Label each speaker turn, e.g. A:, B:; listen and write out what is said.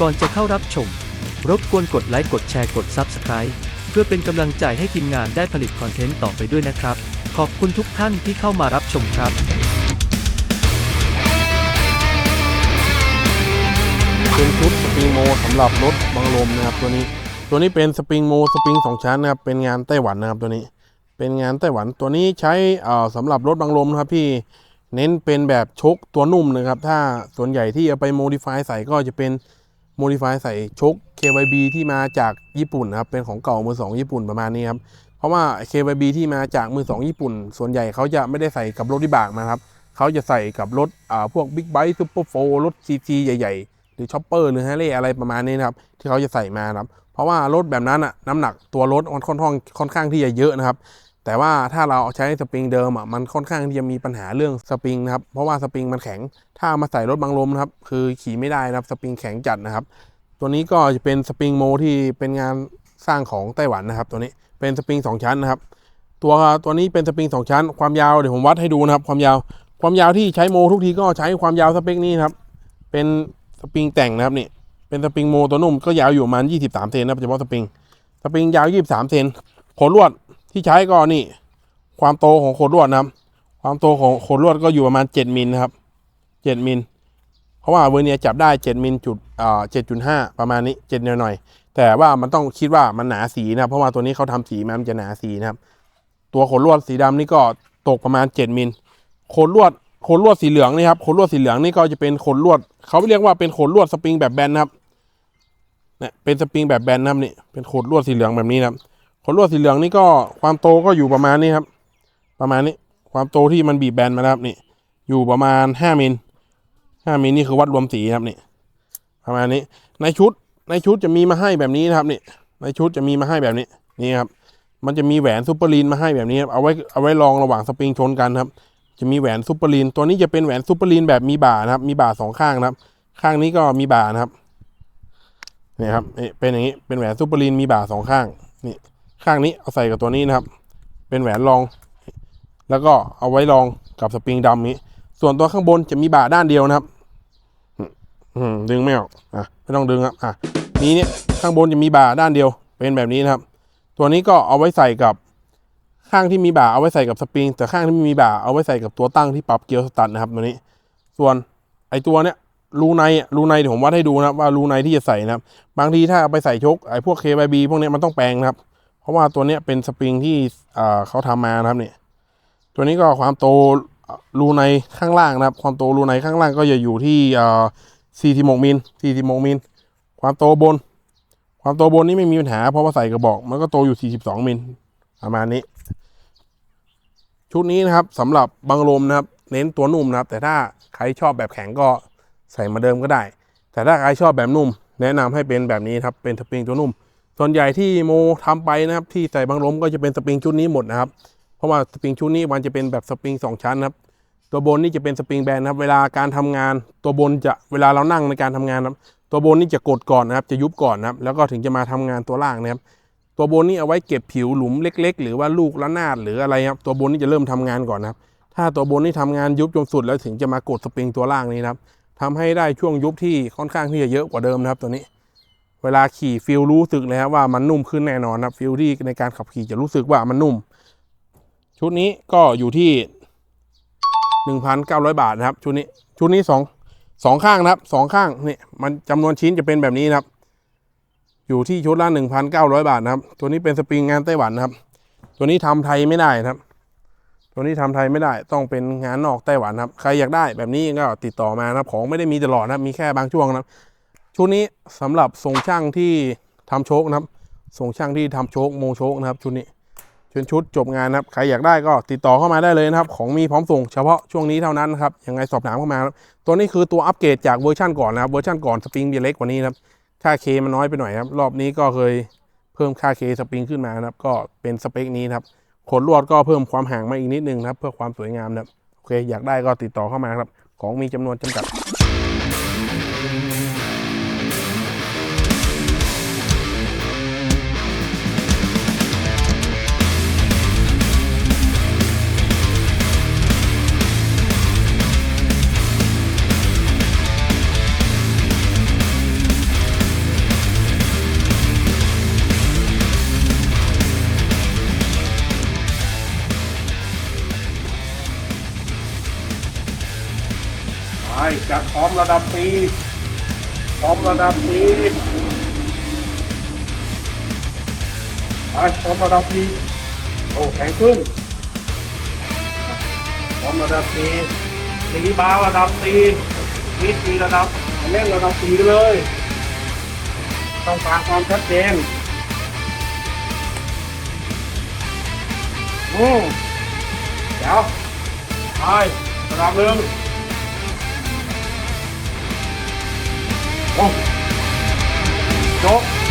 A: ก่อนจะเข้ารับชม รบกวนกดไลค์กดแชร์กด Subscribe เพื่อเป็นกำลังใจให้ทีมงานได้ผลิตคอนเทนต์ต่อไปด้วยนะครับ ขอบคุณทุกท่านที่เข้ามารับชมครับ
B: เป็นชุดสปริงโมสำหรับรถบังลมนะครับตัวนี้ ตัวนี้เป็นสปริงโมสปริงสองชั้นนะครับเป็นงานไต้หวันนะครับตัวนี้ เป็นงานไต้หวันตัวนี้ใช้เอ่อสำหรับรถบังลมนะครับที่เน้นเป็นแบบชกตัวนุ่มนะครับ ถ้าส่วนใหญ่ที่เอาไปโมดิฟายใส่ก็จะเป็น โมดิฟายใส่ชก KYB ที่มาจากญี่ปุ่นนะครับ เป็นของเก่ามือสองญี่ปุ่นประมาณนี้ครับ เพราะว่า KYB ที่มาจากมือสองญี่ปุ่น ส่วนใหญ่เขาจะไม่ได้ใส่กับรถวิบากนะครับ เขาจะใส่กับรถอ่าพวกบิ๊กไบค์ซูเปอร์โฟรถ CG ใหญ่ๆ หรือช็อปเปอร์หรือแฮร์รี่อะไรประมาณนี้นะครับ ที่เขาจะใส่มาครับ เพราะว่ารถแบบนั้นอะน้ำหนักตัวรถมันค่อนข้างค่อนข้างที่จะเยอะนะครับ แต่ว่าถ้าเราใช้สปริงเดิมอะมันค่อนข้างที่จะมีปัญหาเรื่องสปริงนะครับเพราะว่าสปริงมันแข็ง ถ้ามาใส่รถบังลมนะครับคือขี่ไม่ได้นะครับสปริงแข็งจัดนะครับ ตัวนี้ก็จะเป็นสปริงโมที่เป็นงานสร้างของไต้หวันนะครับ ตัวนี้เป็นสปริงสองชั้นนะครับ ตัวตัวนี้เป็นสปริงสองชั้น ความยาวเดี๋ยวผมวัดให้ดูนะครับ ความยาวความยาวที่ใช้โมทุกทีก็ใช้ความยาวสเปคนี้นครับ เป็นสปริงแต่งนะครับนี่เป็นสปริงโมตัวนุ่มก็ยาวอยู่ประมาณ23เซนนะครับเฉพาะสปริงสปริงยาว 23เซนโขดลวด ที่ใช้ก็นี่ ความโตของโขดลวดนะครับ ความโตของโขดลวดก็อยู่ประมาณ 7มิลนะครับ 7มิลเพราะว่าเวอร์เนียจับได้ 7มิลจุดเอ่า7.5ประมาณนี้7หน่อยๆแต่ว่ามันต้องคิดว่ามันหนาสีนะครับ เพราะว่าตัวนี้เขาทำสีมันจะหนาสีนะครับ ตัวโขดลวดสีดำนี่ก็ตกประมาณ 7มิลโขดลวดโขดลวดสีเหลืองนี่ครับโขดลวดสีเหลืองนี่ก็จะเป็นโขดลวดเขาเรียกว่าเป็นโขดลวดสปริงแบบแบนนะครับเนี่ยเป็นสปริงแบบแบนนะครับนี่เป็นโขดลวดสีเหลืองแบบนี้นะครับ ขดลวดสีเหลืองนี่ก็ความโตก็อยู่ประมาณนี้ครับ ประมาณนี้ความโตที่มันบีบแบนมานะครับนี่อยู่ประมาณห้ามิลห้ามิลนี่คือวัดรวมสีครับนี่ประมาณนี้ ในชุดในชุดจะมีมาให้แบบนี้นะครับนี่ในชุดจะมีมาให้แบบนี้นี่ครับมันจะมีแหวนซูเปอร์ลีนมาให้แบบนี้ครับเอาไว้เอาไว้ลองระหว่างสปริงชนกันครับ จะมีแหวนซูเปอร์ลีนตัวนี้จะเป็นแหวนซูเปอร์ลีนแบบมีบ่านะครับ มีบ่าสองข้างนะครับ ข้างนี้ก็มีบ่านะครับนี่ครับนี่เป็นอย่างนี้เป็นแหวนซูเปอร์ลีนมีบ่าสองข้างนี่ ข้างนี้เอาใส่กับตัวนี้นะครับ เป็นแหวนรอง แล้วก็เอาไว้รองกับสปริงดำนี้ ส่วนตัวข้างบนจะมีบ่าด้านเดียวนะครับดึงไม่ออกอะไม่ต้องดึงครับอะนี้เนี่ยข้างบนจะมีบ่าด้านเดียว เป็นแบบนี้นะครับ ตัวนี้ก็เอาไว้ใส่กับข้างที่มีบ่าเอาไว้ใส่กับสปริง แต่ข้างที่ไม่มีบ่าเอาไว้ใส่กับตัวตั้งที่ปรับเกียร์สตัดนะครับตัวนี้ ส่วนไอตัวเนี้ยรูในรูในเดี๋ยวผมวัดให้ดูนะครับว่ารูในที่จะใส่นะครับ บางทีถ้าเอาไปใส่ชกไอ้พวก KYB พวกเนี้ยมันต้องแปลงนะครับ เพราะว่าตัวนี้เป็นสปริงที่เขาทำมานะครับเนี่ยตัวนี้ก็ความโตรูในข้างล่างนะครับ ความโตรูในข้างล่างก็จะอยู่ที่อ่า46มิล46มิลความโตบน ความโตบนนี่ไม่มีปัญหา เพราะว่าใส่กระบอก มันก็โตอยู่ 42มิลประมาณนี้ ชุดนี้นะครับสำหรับบังลมนะครับ เน้นตัวนุ่มนะครับ แต่ถ้าใครชอบแบบแข็งก็ใส่มาเดิมก็ได้ แต่ถ้าใครชอบแบบนุ่ม แนะนำให้เป็นแบบนี้ครับเป็นสปริงตัวนุ่ม ส่วนใหญ่ที่โมทำไปนะครับที่ใส่บังลมก็จะเป็นสปริงชุดนี้หมดนะครับ เพราะว่าสปริงชุดนี้มันจะเป็นแบบสปริงสองชั้นนะครับ ตัวบนนี่จะเป็นสปริงแบนนะครับ เวลาการทำงาน ตัวบนจะเวลาเรานั่งในการทำงานนะครับ ตัวบนนี่จะกดก่อนนะครับ จะยุบก่อนนะครับ แล้วก็ถึงจะมาทำงานตัวล่างนะครับ ตัวบนนี่เอาไว้เก็บผิวหลุมเล็ก ๆ หรือว่าลูกระนาดหรืออะไรครับ ตัวบนนี่จะเริ่มทำงานก่อนนะครับ ถ้าตัวบนนี่ทำงานยุบจนสุดแล้วถึงจะมากดสปริงตัวล่างนี้นะครับทำให้ได้ช่วงยุบที่ค่อนข้างที่จะเยอะกว่าเดิมนะครับตัวนี้ เวลาขี่ฟิลรู้สึกเลยครับว่ามันนุ่มขึ้นแน่นอนนะครับฟิลที่ในการขับขี่จะรู้สึกว่ามันนุ่ม ชุดนี้ก็อยู่ที่ 1,900 บาทนะครับ ชุดนี้ชุดนี้สองสองข้างนะครับสองข้างนี่มันจำนวนชิ้นจะเป็นแบบนี้นะครับ อยู่ที่ชุดละ1,900 บาทนะครับ ตัวนี้เป็นสปริงงานไต้หวันนะครับ ตัวนี้ทำไทยไม่ได้นะครับ ตัวนี้ทำไทยไม่ได้ต้องเป็นงานนอกไต้หวันนะครับ ใครอยากได้แบบนี้ก็ติดต่อมานะครับ ของไม่ได้มีตลอดนะครับมีแค่บางช่วงนะครับ ชุดนี้สำหรับส่งช่างที่ทำโชคนะครับส่งช่างที่ทำโชคโมโชคนะครับ ชุดนี้ชุดชุดจบงานนะครับใครอยากได้ก็ติดต่อเข้ามาได้เลยนะครับ ของมีพร้อมส่งเฉพาะช่วงนี้เท่านั้นนะครับยังไงสอบถามเข้ามาครับตัวนี้คือตัวอัปเกรดจากเวอร์ชันก่อนนะครับเวอร์ชันก่อนสปริงเล็กกว่านี้นะครับค่าเคมันน้อยไปหน่อยครับรอบนี้ก็เคยเพิ่มค่าเคสปริงขึ้นมานะครับ ก็เป็นสเปคนี้ครับขนลวดก็เพิ่มความห่างมาอีกนิดนึงนะครับ เพื่อความสวยงามนะครับโอเค อยากได้ก็ติดต่อเข้ามาครับ ของมีจำนวนจำกัด จัดพร้อมระดับปีพร้อมระดับปีไปพร้อมระดับปีโอ้แข็งขึ้นพร้อมระดับปีตีบาระดับปีวิธีระดับเล่นระดับปีเลยต้องการความชัดเจนอืมเดี๋ยวไประดับหนึ่ง โอ้จบ